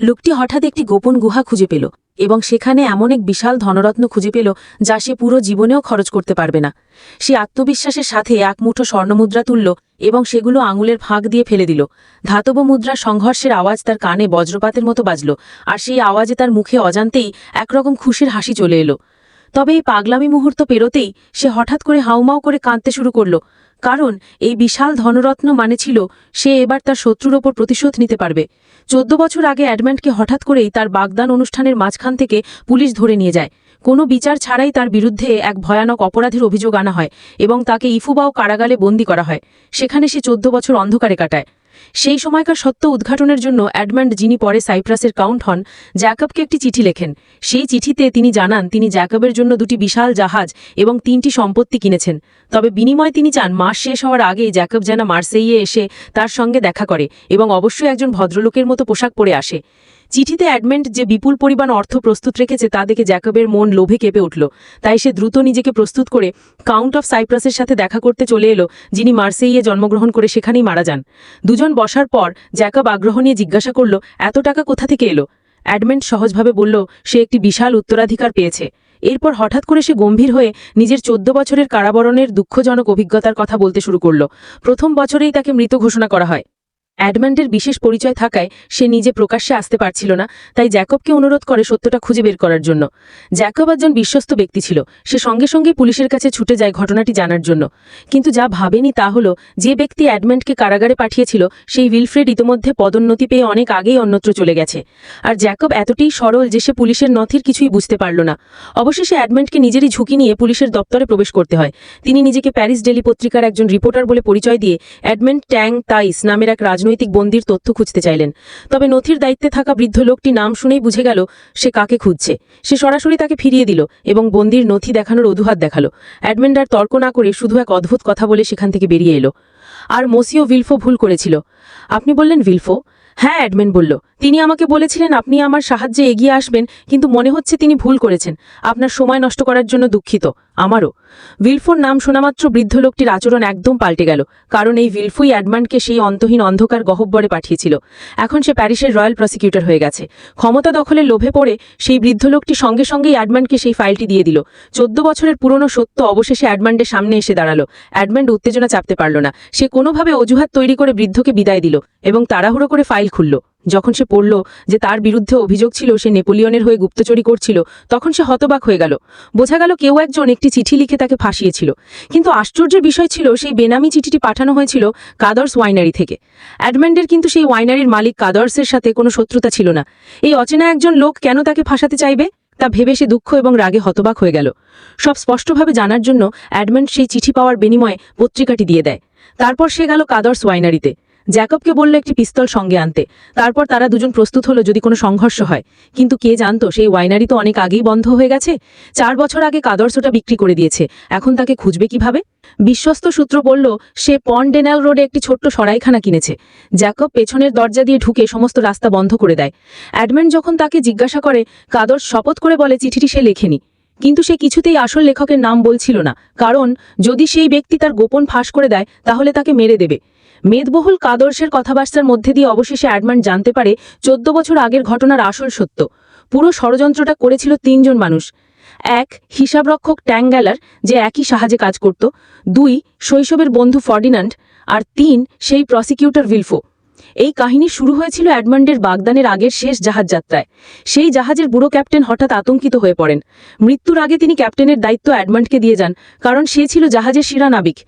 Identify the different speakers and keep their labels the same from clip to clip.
Speaker 1: লোকটি হঠাৎ একটি গোপন গুহা খুঁজে পেল এবং সেখানে এমন এক বিশাল ধনরত্ন খুঁজে পেল যা সে পুরো জীবনেও খরচ করতে পারবে না। সে আত্মবিশ্বাসের সাথে এক মুঠো স্বর্ণমুদ্রা তুলল এবং সেগুলো আঙুলের ফাঁক দিয়ে ফেলে দিল। ধাতব মুদ্রার সংঘর্ষের আওয়াজ তার কানে বজ্রপাতের মতো বাজল আর সেই আওয়াজে তার মুখে অজান্তেই একরকম খুশির হাসি চলে এলো। তবে এই পাগলামি মুহূর্ত পেরোতেই সে হঠাৎ করে হাউমাউ করে কাঁদতে শুরু করল। কারণ এই বিশাল ধনরত্ন মানে ছিল সে এবার তার শত্রুর ওপর প্রতিশোধ নিতে পারবে। চোদ্দ বছর আগে অ্যাডম্যান্টকে হঠাৎ করেই তার বাগদান অনুষ্ঠানের মাঝখান থেকে পুলিশ ধরে নিয়ে যায়। কোনো বিচার ছাড়াই তার বিরুদ্ধে এক ভয়ানক অপরাধের অভিযোগ আনা হয় এবং তাকে ইফুবাও কারাগালে বন্দি করা হয়। সেখানে সে চোদ্দ বছর অন্ধকারে কাটায়। সেই সময়কার সত্য উদ্ঘাটনের জন্য অ্যাডম্যান্ড যিনি পরে সাইপ্রাসের কাউন্ট হন, জ্যাকবকে একটি চিঠি লেখেন। সেই চিঠিতে তিনি জানান, তিনি জ্যাকবের জন্য দুটি বিশাল জাহাজ এবং তিনটি সম্পত্তি কিনেছেন। তবে বিনিময়ে তিনি চান, মাস শেষ হওয়ার আগে জ্যাকব যেন মার্সেইয়ে এসে তার সঙ্গে দেখা করে এবং অবশ্যই একজন ভদ্রলোকের মতো পোশাক পরে আসে। চিঠিতে অ্যাডমেন্ট যে বিপুল পরিমাণ অর্থ প্রস্তুত রেখেছে তা দেখে জ্যাকবের মন লোভে কেঁপে উঠল। তাই সে দ্রুত নিজেকে প্রস্তুত করে কাউন্ট অফ সাইপ্রাসের সাথে দেখা করতে চলে এলো, যিনি মার্সেইয়ে জন্মগ্রহণ করে সেখানেই মারা যান। দুজন বসার পর জ্যাকব আগ্রহ নিয়ে জিজ্ঞাসা করল, এত টাকা কোথা থেকে এলো? অ্যাডমেন্ট সহজভাবে বলল, সে একটি বিশাল উত্তরাধিকার পেয়েছে। এরপর হঠাৎ করে সে গম্ভীর হয়ে নিজের চোদ্দ বছরের কারাবরণের দুঃখজনক অভিজ্ঞতার কথা বলতে শুরু করল। প্রথম বছরেই তাকে মৃত ঘোষণা করা হয়। অ্যাডম্যান্ডের বিশেষ পরিচয় থাকায় সে নিজে প্রকাশ্যে আসতে পারছিল না, তাই জ্যাকবকে অনুরোধ করে সত্যটা খুঁজে বের করার জন্য। জ্যাকব একজন বিশ্বস্ত ব্যক্তি ছিল। সে সঙ্গে সঙ্গে পুলিশের কাছে ছুটে যায় ঘটনাটি জানার জন্য। কিন্তু যা ভাবেনি তা হলো, যে ব্যক্তি অ্যাডমেন্টকে কারাগারে পাঠিয়েছিল, সেই উইলফ্রেড ইতোমধ্যে পদোন্নতি পেয়ে অনেক আগেই অন্যত্র চলে গেছে। আর জ্যাকব এতটাই সরল যে সে পুলিশের নথির কিছুই বুঝতে পারল না। অবশেষে অ্যাডমেন্টকে নিজেরই ঝুঁকি নিয়ে পুলিশের দপ্তরে প্রবেশ করতে হয়। তিনি নিজেকে প্যারিস ডেলি পত্রিকার একজন রিপোর্টার বলে পরিচয় দিয়ে অ্যাডমেন্ট ট্যাং তাইস নামের এক রাজনৈতিক বন্দির তথ্য খুঁজতে চাইলেন। তবে নথির দায়িত্বে থাকা বৃদ্ধ লোকটি নাম শুনেই বুঝে গেল, সে কাকে খুঁজছে। সে সরাসরি তাকে ফিরিয়ে দিল এবং বন্দির নথি দেখানোর অজুহাত দেখাল। অ্যাডমেন্ডার তর্ক না করে শুধু এক অদ্ভুত কথা বলে সেখান থেকে বেরিয়ে এলো। আর মসিও ভিলফো ভুল করেছিল। আপনি বললেন ভিলফো? হ্যাঁ অ্যাডমেন বলল। তিনি আমাকে বলেছিলেন, আপনি আমার সাহায্যে এগিয়ে আসবেন, কিন্তু মনে হচ্ছে তিনি ভুল করেছেন। আপনার সময় নষ্ট করার জন্য দুঃখিত। আমারও। উইলফোর নাম শোনামাত্র বৃদ্ধ লোকটির আচরণ একদম পাল্টে গেল, কারণ এই উইলফুই অ্যাডমান্ডকে সেই অন্তহীন অন্ধকার গহব্বরে পাঠিয়েছিল। এখন সে প্যারিসের রয়্যাল প্রসিকিউটর হয়ে গেছে। ক্ষমতা দখলের লোভে পড়ে সেই বৃদ্ধ লোকটি সঙ্গে সঙ্গেই অ্যাডমান্ডকে সেই ফাইলটি দিয়ে দিল। চোদ্দ বছরের পুরনো সত্য অবশেষে অ্যাডমান্ডের সামনে এসে দাঁড়াল। অ্যাডমান্ড উত্তেজনা চাপতে পারল না। সে কোনোভাবে অজুহাত তৈরি করে বৃদ্ধকে বিদায় দিল এবং তাড়াহুড়ো করে ফাইল খুলল। যখন সে পড়ল যে তার বিরুদ্ধে অভিযোগ ছিল, সে নেপোলিয়নের হয়ে গুপ্তচুরি করছিল, তখন সে হতবাক হয়ে গেল। বোঝা গেল কেউ একজন একটি চিঠি লিখে তাকে ফাঁসিয়েছিল। কিন্তু আশ্চর্যের বিষয় ছিল, সেই বেনামি চিঠিটি পাঠানো হয়েছিল কাদর্স ওয়াইনারি থেকে। অ্যাডম্যান্ডের কিন্তু সেই ওয়াইনারির মালিক কাদর্সের সাথে কোনো শত্রুতা ছিল না। এই অচেনা একজন লোক কেন তাকে ফাঁসাতে চাইবে? তা ভেবে সে দুঃখ এবং রাগে হতবাক হয়ে গেল। সব স্পষ্টভাবে জানার জন্য অ্যাডমেন্ট সেই চিঠি পাওয়ার বিনিময়ে পত্রিকাটি দিয়ে দেয়। তারপর সে গেল কাদর্স ওয়াইনারিতে। জ্যাকবকে বলল একটি পিস্তল সঙ্গে আনতে। তারপর তারা দুজন প্রস্তুত হলো যদি কোনো সংঘর্ষ হয়। কিন্তু কে জানতো, সেই ওয়াইনারি তো অনেক আগেই বন্ধ হয়ে গেছে? চার বছর আগে কাদর্সটা বিক্রি করে দিয়েছে। এখন তাকে খুঁজবে কীভাবে? বিশ্বস্ত সূত্র বলল, সে পন্ডেনাল রোডে একটি ছোট্ট সরাইখানা কিনেছে। জ্যাকব পেছনের দরজা দিয়ে ঢুকে সমস্ত রাস্তা বন্ধ করে দেয়। অ্যাডমেন্ট যখন তাকে জিজ্ঞাসা করে, কাদর্স শপথ করে বলে, চিঠিটি সে লেখেনি। কিন্তু সে কিছুতেই আসল লেখকের নাম বলছিল না। কারণ, যদি সেই ব্যক্তি তার গোপন ফাঁস করে দেয়, তাহলে তাকে মেরে দেবে। মেদবহুল কাদর্শের কথাবার্তার মধ্যে দিয়ে অবশেষে অ্যাডমান জানতে পারে চোদ্দ বছর আগের ঘটনার আসল সত্য। পুরো ষড়যন্ত্রটা করেছিল তিনজন মানুষ। এক, হিসাবরক্ষক ট্যাঙ্গালার, যে একই সাহায্যে কাজ করত। দুই, শৈশবের বন্ধু ফর্ডিনান্ড। আর তিন, সেই প্রসিকিউটর ভিলফো। এই কাহিনী শুরু হয়েছিল অ্যাডমান্ডের বাগদানের আগের শেষ জাহাজ যাত্রায়। সেই জাহাজের বুড়ো ক্যাপ্টেন হঠাৎ আতঙ্কিত হয়ে পড়েন। মৃত্যুর আগে তিনি ক্যাপ্টেনের দায়িত্ব অ্যাডমান্ডকে দিয়ে যান, কারণ সে ছিল জাহাজের শিরা নাবিক।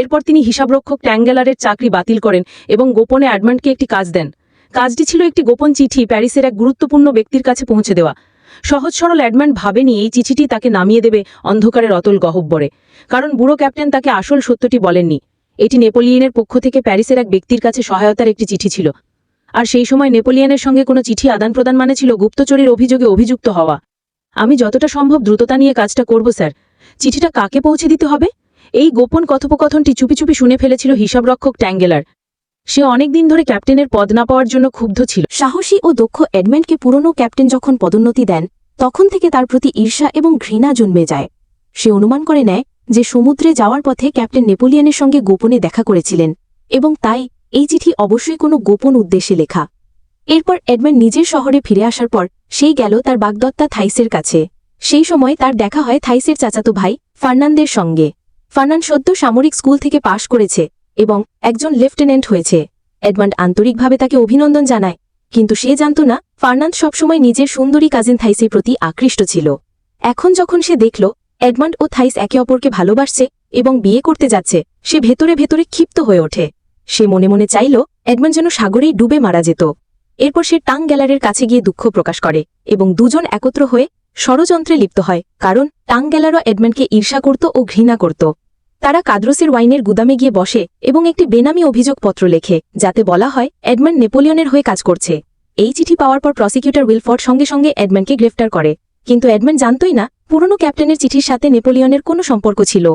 Speaker 1: এরপর তিনি হিসাবরক্ষক ট্যাঙ্গেলারের চাকরি বাতিল করেন এবং গোপনে অ্যাডমান্ডকে একটি কাজ দেন। কাজটি ছিল একটি গোপন চিঠি প্যারিসের এক গুরুত্বপূর্ণ ব্যক্তির কাছে পৌঁছে দেওয়া। সহজ সরল অ্যাডম্যান্ড ভাবেনি এই চিঠিটি তাকে নামিয়ে দেবে অন্ধকারের অতল গহব্বরে, কারণ বুড়ো ক্যাপ্টেন তাকে আসল সত্যটি বলেননি। এটি নেপোলিয়নের পক্ষ থেকে প্যারিসের এক ব্যক্তির কাছে সহায়তার একটি চিঠি ছিল। আর সেই সময় নেপোলিয়নের সঙ্গে কোনো চিঠি আদান প্রদান মানে ছিল গুপ্তচুরির অভিযোগে অভিযুক্ত হওয়া। আমি যতটা সম্ভব দ্রুততা নিয়ে কাজটা করব, স্যার। চিঠিটা কাকে পৌঁছে দিতে হবে? এই গোপন কথোপকথনটি চুপি চুপি শুনে ফেলেছিল হিসাবরক্ষক ট্যাঙ্গেলার। সে অনেকদিন ধরে ক্যাপ্টেনের পদ না পাওয়ার জন্য ক্ষুব্ধ ছিল।
Speaker 2: সাহসী ও দক্ষ এডমেন্টকে পুরনো ক্যাপ্টেন যখন পদোন্নতি দেন, তখন থেকে তার প্রতি ঈর্ষা এবং ঘৃণা জন্মে যায়। সে অনুমান করে নেয় যে সমুদ্রে যাওয়ার পথে ক্যাপ্টেন নেপোলিয়নের সঙ্গে গোপনে দেখা করেছিলেন এবং তাই এই চিঠি অবশ্যই কোনো গোপন উদ্দেশ্যে লেখা। এরপর এডমন্ড নিজের শহরে ফিরে আসার পর সেই গেল তার বাগদত্তা থাইসের কাছে। সেই সময় তার দেখা হয় থাইসের চাচাতো ভাই ফার্নান্দের সঙ্গে। ফার্নান্দ সদ্য সামরিক স্কুল থেকে পাশ করেছে এবং একজন লেফটেন্যান্ট হয়েছে। এডমন্ড আন্তরিকভাবে তাকে অভিনন্দন জানায়, কিন্তু সে জানত না ফার্নান্দ সবসময় নিজের সুন্দরী কাজিন থাইসের প্রতি আকৃষ্ট ছিল। এখন যখন সে দেখল এডমন্ড ও থাইস একে অপরকে ভালোবাসছে এবং বিয়ে করতে যাচ্ছে, সে ভেতরে ভেতরে ক্ষিপ্ত হয়ে ওঠে। সে মনে মনে চাইল এডমন্ড যেন সাগরেই ডুবে মারা যেত। এরপর সে টাং গ্যালারের কাছে গিয়ে দুঃখ প্রকাশ করে এবং দুজন একত্র হয়ে ষড়যন্ত্রে লিপ্ত হয়, কারণ টাং গ্যালারও এডমন্ডকে ঈর্ষা করত ও ঘৃণা করত। তারা কাদ্রোসের ওয়াইনের গুদামে গিয়ে বসে এবং একটি বেনামি অভিযোগপত্র লেখে, যাতে বলা হয়, এডমন্ড নেপোলিয়নের হয়ে কাজ করছে। এই চিঠি পাওয়ার পর প্রসিকিউটর উইলফোর্ড সঙ্গে সঙ্গে এডমন্ডকে গ্রেফতার করে। কিন্তু এডমন্ড জানতই না, পুরনো ক্যাপ্টেনের চিঠির সাথে নেপোলিয়নের কোনো সম্পর্ক ছিল।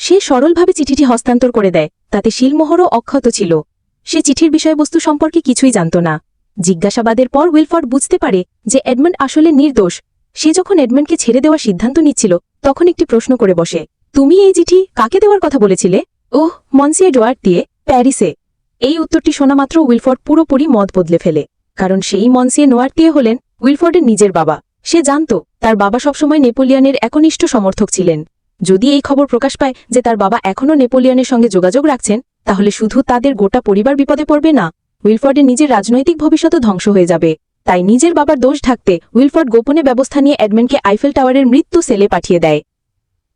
Speaker 2: সে সরলভাবে চিঠিটি হস্তান্তর করে দেয়, তাতে শিলমোহরও অক্ষত ছিল। সে চিঠির বিষয়বস্তু সম্পর্কে কিছুই জানত না। জিজ্ঞাসাবাদের পর উইলফোর্ড বুঝতে পারে যে এডমন্ড আসলে নির্দোষ। সে যখন এডমন্ডকে ছেড়ে দেওয়ার সিদ্ধান্ত নিচ্ছিল, তখন একটি প্রশ্ন করে বসে। তুমি এই চিঠি কাকে দেওয়ার কথা বলেছিলে? ওহ, মনসিয়ে ডোয়ার্ট দিয়ে, প্যারিসে। এই উত্তরটি শোনা মাত্র উইলফোর্ড পুরোপুরি মত বদলে ফেলে। কারণ সেই মনসিয়ে নোয়ার্ট দিয়ে হলেন উইলফোর্ডের নিজের বাবা। সে জানত, তার বাবা সবসময় নেপোলিয়নের একনিষ্ঠ সমর্থক ছিলেন। যদি এই খবর প্রকাশ পায় যে তার বাবা এখনও নেপোলিয়নের সঙ্গে যোগাযোগ রাখছেন, তাহলে শুধু তাদের গোটা পরিবার বিপদে পড়বে না, উইলফোর্ডের নিজের রাজনৈতিক ভবিষ্যতও ধ্বংস হয়ে যাবে। তাই নিজের বাবার দোষ ঢাকতে উইলফোর্ড গোপনে ব্যবস্থা নিয়ে এডমন্ডকে আইফেল টাওয়ারের মৃত্যু সেলে পাঠিয়ে দেয়।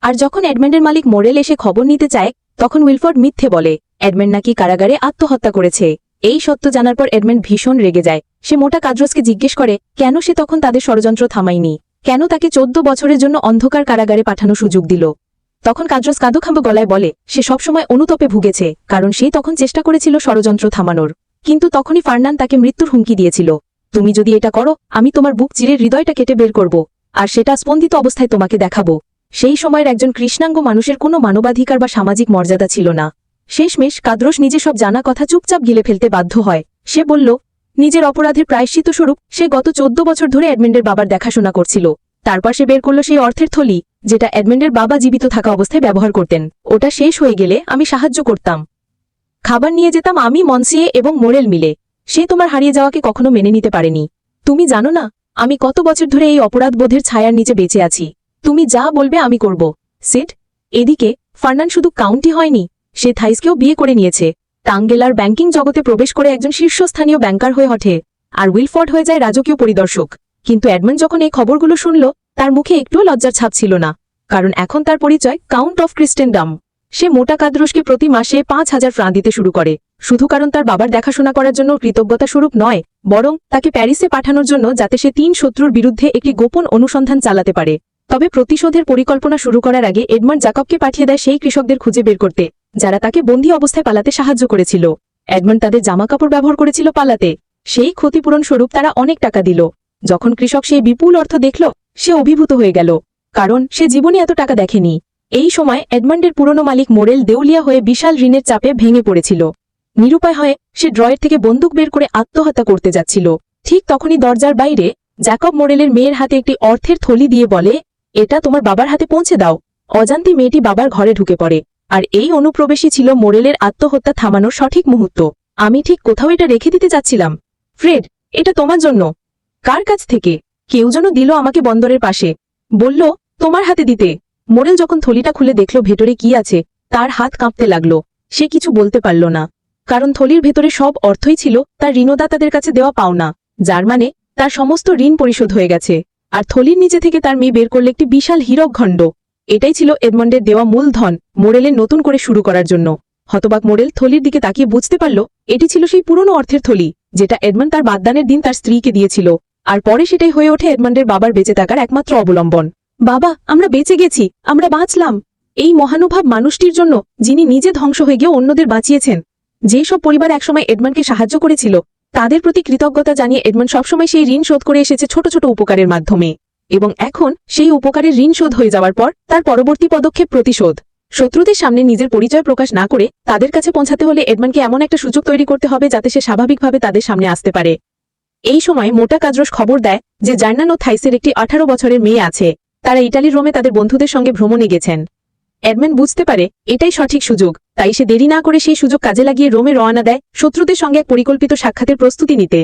Speaker 2: আর যখন এডমন্ডের মালিক মোরেল এসে খবর নিতে চায়, তখন উইলফোর্ড মিথ্যে বলে এডমন্ড নাকি কারাগারে আত্মহত্যা করেছে? এই সত্য জানার পর এডমন্ড ভীষণ রেগে যায়। সে মোটা কাদ্রসকে জিজ্ঞেস করে, কেন সে তখন তাদের ষড়যন্ত্র থামায়নি? কেন তাকে চোদ্দ বছরের জন্য অন্ধকার কারাগারে পাঠানো সুযোগ দিল? তখন কাদ্রস কাঁদোখাম্ব গলায় বলে, সে সবসময় অনুতপে ভুগেছে, কারণ সে তখন চেষ্টা করেছিল ষড়যন্ত্র থামানোর। কিন্তু তখনই ফার্নান তাকে মৃত্যুর হুমকি দিয়েছিল। তুমি যদি এটা করো, আমি তোমার বুক চিরে হৃদয়টা কেটে বের করব, আর সেটা স্পন্দিত অবস্থায় তোমাকে দেখাবো। সেই সময়ের একজন কৃষ্ণাঙ্গ মানুষের কোনো মানবাধিকার বা সামাজিক মর্যাদা ছিল না। শেষমেশ কাদ্রস নিজে সব জানা কথা চুপচাপ গিলে ফেলতে বাধ্য হয়। সে বলল, নিজের অপরাধের প্রায়শ্চিত স্বরূপ সে গত চোদ্দ বছর ধরে অ্যাডমেন্ডের বাবার দেখাশোনা করছিল। তারপর সে বের করল সেই অর্থের থলি, যেটা অ্যাডমেন্ডের বাবা জীবিত থাকা অবস্থায় ব্যবহার করতেন। ওটা শেষ হয়ে গেলে আমি সাহায্য করতাম। খাবার নিয়ে যেতাম আমি, মনসিয়ে এবং মোরেল মিলে। সে তোমার হারিয়ে যাওয়াকে কখনো মেনে নিতে পারেনি। তুমি জানো না, আমি কত বছর ধরে এই অপরাধবোধের ছায়ার নিচে বেঁচে আছি। তুমি যা বলবে আমি করব। সিট এদিকে ফার্নান শুধু কাউন্টি হয়নি, সে থাইসকেও বিয়ে করে নিয়েছে। টাঙ্গেলার ব্যাংকিং জগতে প্রবেশ করে একজন শীর্ষস্থানীয় ব্যাংকার হয়ে ওঠে, আর উইলফোর্ড হয়ে যায় রাজকীয় পরিদর্শক। কিন্তু অ্যাডমন্ড যখন এই খবরগুলো শুনল, তার মুখে একটুও লজ্জার ছাপ ছিল না, কারণ এখন তার পরিচয় কাউন্ট অফ ক্রিস্টেনডাম। সে মোটা কাদ্রসকে প্রতি মাসে পাঁচ হাজার ফ্রাঁ দিতে শুরু করে, শুধু কারণ তার বাবার দেখাশোনা করার জন্য কৃতজ্ঞতা স্বরূপ নয়, বরং তাকে প্যারিসে পাঠানোর জন্য যাতে সে তিন শত্রুর বিরুদ্ধে একটি গোপন অনুসন্ধান চালাতে পারে। তবে প্রতিশোধের পরিকল্পনা শুরু করার আগে এডমান্ড জাকবকে পাঠিয়ে দেয় সেই কৃষকদের খুঁজে বের করতে, যারা তাকে বন্দী অবস্থায় পালাতে সাহায্য করেছিল। এডমন্ড তাদের জামাকাপড় ব্যবহার করেছিল পালাতে। সেই ক্ষতিপূরণ স্বরূপ তারা অনেক টাকা দিল। যখন কৃষক সেই বিপুল অর্থ দেখল, সে অভিভূত হয়ে গেল। কারণ সে জীবনে এত টাকা দেখেনি। এই সময় এডমন্ডের পুরনো মালিক মোরেল দেউলিয়া হয়ে বিশাল ঋণের চাপে ভেঙে পড়েছিল। নিরুপায় হয়ে সে ড্রয়ের থেকে বন্দুক বের করে আত্মহত্যা করতে যাচ্ছিল। ঠিক তখনই দরজার বাইরে জ্যাকব মোরেলের মেয়ের হাতে একটি অর্থের থলি দিয়ে বলে এটা তোমার বাবার হাতে পৌঁছে দাও। অজান্তি মেয়েটি বাবার ঘরে ঢুকে পড়ে। আর এই অনুপ্রবেশই ছিল মোরেলের আত্মহত্যা থামানোর সঠিক মুহূর্ত। আমি ঠিক কোথাও এটা রেখে দিতে চাচ্ছিলাম ফ্রেড, এটা তোমার জন্য। কার কাছ থেকে? কেউ যেন দিল আমাকে বন্দরের পাশে। বলল, তোমার হাতে দিতে। মোরেল যখন থলিটা খুলে দেখল ভেতরে কি আছে, তার হাত কাঁপতে লাগল। সে কিছু বলতে পারল না। কারণ থলির ভেতরে সব অর্থই ছিল তার ঋণদাতাদের কাছে দেওয়া পাওনা। যার মানে তার সমস্ত ঋণ পরিশোধ হয়ে গেছে। আর থলির নিচে থেকে তার মেয়ে বের করলে একটি বিশাল হীরক খণ্ড। এটাই ছিল এডমন্ডের দেওয়া মূলধন মোরেলের নতুন করে শুরু করার জন্য। হতবাক মোরেল থলির দিকে তাকিয়ে বুঝতে পারল, এটি ছিল সেই পুরনো অর্থের থলি, যেটা এডমন্ড তার বাদদানের দিন তার স্ত্রীকে দিয়েছিল। আর পরে সেটাই হয়ে ওঠে এডমন্ডের বাবার বেঁচে থাকার একমাত্র অবলম্বন। বাবা, আমরা বেঁচে গেছি, আমরা বাঁচলাম। এই মহানুভাব মানুষটির জন্য, যিনি নিজে ধ্বংস হয়ে গিয়ে অন্যদের বাঁচিয়েছেন। যেসব পরিবার একসময় এডমন্ডকে সাহায্য করেছিল তাদের প্রতি কৃতজ্ঞতা জানিয়ে এডমন্ড সবসময় সেই ঋণ শোধ করে এসেছে ছোট ছোট উপকারের মাধ্যমে। এবং এখন সেই উপকারের ঋণ শোধ হয়ে যাওয়ার পর তার পরবর্তী পদক্ষেপ প্রতিশোধ। শত্রুদের সামনে নিজের পরিচয় প্রকাশ না করে তাদের কাছে পৌঁছাতে হলে এডমন্ডকে এমন একটা সুযোগ তৈরি করতে হবে যাতে সে স্বাভাবিকভাবে তাদের সামনে আসতে পারে। এই সময় মোটা কাজরস খবর দেয় যে জার্নান ও থাইসের একটি আঠারো বছরের মেয়ে আছে। তারা ইটালির রোমে তাদের বন্ধুদের সঙ্গে ভ্রমণে গেছেন। এডমন্ড বুঝতে পারে, এটাই সঠিক সুযোগ। তাই সে দেরি না করে সেই সুযোগ কাজে লাগিয়ে রোমে রওনা দেয় শত্রুদের সঙ্গে এক পরিকল্পিত সাক্ষাতের প্রস্তুতি নিতে।